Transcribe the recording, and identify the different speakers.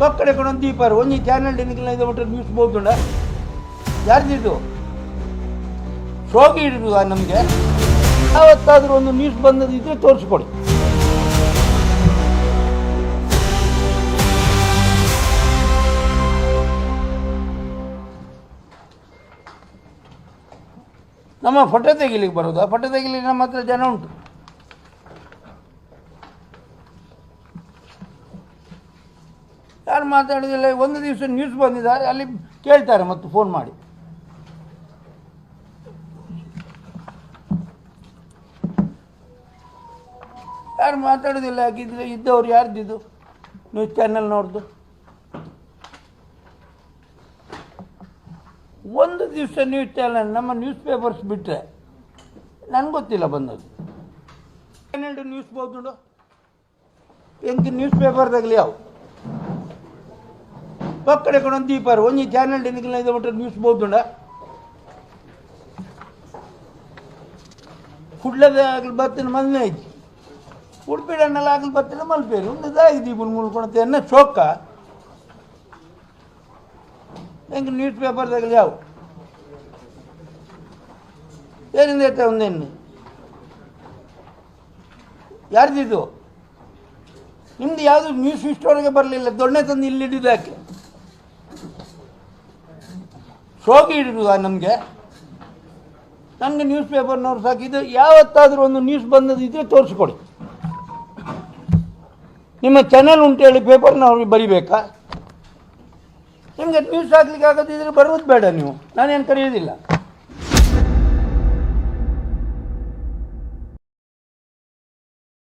Speaker 1: ಪಕ್ಕಡೆ ಕೊಡೊಂದು ದೀಪಾರು ಒಂಜಿ ಚಾನಲ್ ಡೆನಿಕಲ್ ಇದು ಬಿಟ್ಟರೆ ನ್ಯೂಸ್ ಬೋದುಂಡ ಯಾರ್ದಿದ್ದು ಶೋಗಿ ಇಡುದ ನಮಗೆ. ಯಾವತ್ತಾದರೂ ಒಂದು ನ್ಯೂಸ್ ಬಂದದಿದ್ರೆ ತೋರಿಸ್ಕೊಡಿ. ನಮ್ಮ ಫೋಟೋ ತೆಗಿಲಿಕ್ಕೆ ಬರೋದು. ಆ ಫೋಟೋ ತೆಗಿಲಿಕ್ಕೆ ನಮ್ಮ ಹತ್ರ ಜನ ಉಂಟು. ಯಾರು ಮಾತಾಡೋದಿಲ್ಲ. ಒಂದು ದಿವಸ ನ್ಯೂಸ್ ಬಂದಿದ್ದಾರೆ. ಅಲ್ಲಿ ಕೇಳ್ತಾರೆ ಮತ್ತು ಫೋನ್ ಮಾಡಿ. ಯಾರು ಮಾತಾಡೋದಿಲ್ಲ. ಹಾಗಿದ್ರೆ ಇದ್ದವ್ರು ಯಾರ್ದಿದ್ದು ನ್ಯೂಸ್ ಚಾನೆಲ್ನವ್ರದ್ದು ಒಂದು ದಿವಸ ನ್ಯೂಸ್ ಚಾನಲ್ ನಮ್ಮ ನ್ಯೂಸ್ ಪೇಪರ್ಸ್ ಬಿಟ್ಟರೆ ನನಗೆ ಗೊತ್ತಿಲ್ಲ ಬಂದದ್ದು. ಹನ್ನೆರಡು ನ್ಯೂಸ್ ಬೋದು ಎಂಕ ನ್ಯೂಸ್ ಪೇಪರ್ದಾಗಲಿ ಯಾವ ಪಕ್ಕಡೆ ಕೊಡೊಂದು ದೀಪಾರು ಒಂಜಿ ಚಾನಲ್ ಡೆನಿಕಲ್ ಇದು ಬಿಟ್ಟರೆ ನ್ಯೂಸ್ ಬೋದುಂಡ ಕುಡ್ಲದ ಆಗಲಿ ಬತ್ತಿನ ಮಂದಿನ ಐತಿ. ಉಡುಪಿಡನ್ನೆಲ್ಲ ಆಗಲಿ ಬತ್ತಿನ ಮಲ್ಪೇರು ಒಂದು ಇದಾಗಿ ದೀಪನ ಮುಳ್ಕೊಳತ್ತೆ ಅನ್ನ ಶೋಕ. ಹೆಂಗೆ ನ್ಯೂಸ್ ಪೇಪರ್ದಾಗಲಿ ಯಾವ? ಏನಿಂದ ಐತೆ ಒಂದೇನು ಯಾರ್ದಿದ್ದು ನಿಮ್ದು ಯಾವುದು ನ್ಯೂಸ್ ಇಷ್ಟೊಳಗೆ ಬರಲಿಲ್ಲ. ದೊಣ್ಣೆ ತಂದು ಇಲ್ಲಿ ಹಿಡಿದ ನಮಗೆ? ನನಗೆ ನ್ಯೂಸ್ ಪೇಪರ್ನವ್ರು ಸಾಕಿದ್ದು ಯಾವತ್ತಾದರೂ ಒಂದು ನ್ಯೂಸ್ ಬಂದದಿದ್ರೆ ತೋರಿಸ್ಕೊಡಿ. ನಿಮ್ಮ ಚಾನೆಲ್ ಉಂಟು ಹೇಳಿ ಪೇಪರ್ನವ್ರಿಗೆ ಬರಿಬೇಕಾ? ನಿಮಗೆ ನ್ಯೂಸ್ ಹಾಕ್ಲಿಕ್ಕೆ ಆಗೋದಿದ್ರೆ ಬರೋದು ಬೇಡ ನೀವು. ನಾನೇನು ಕರೆಯೋದಿಲ್ಲ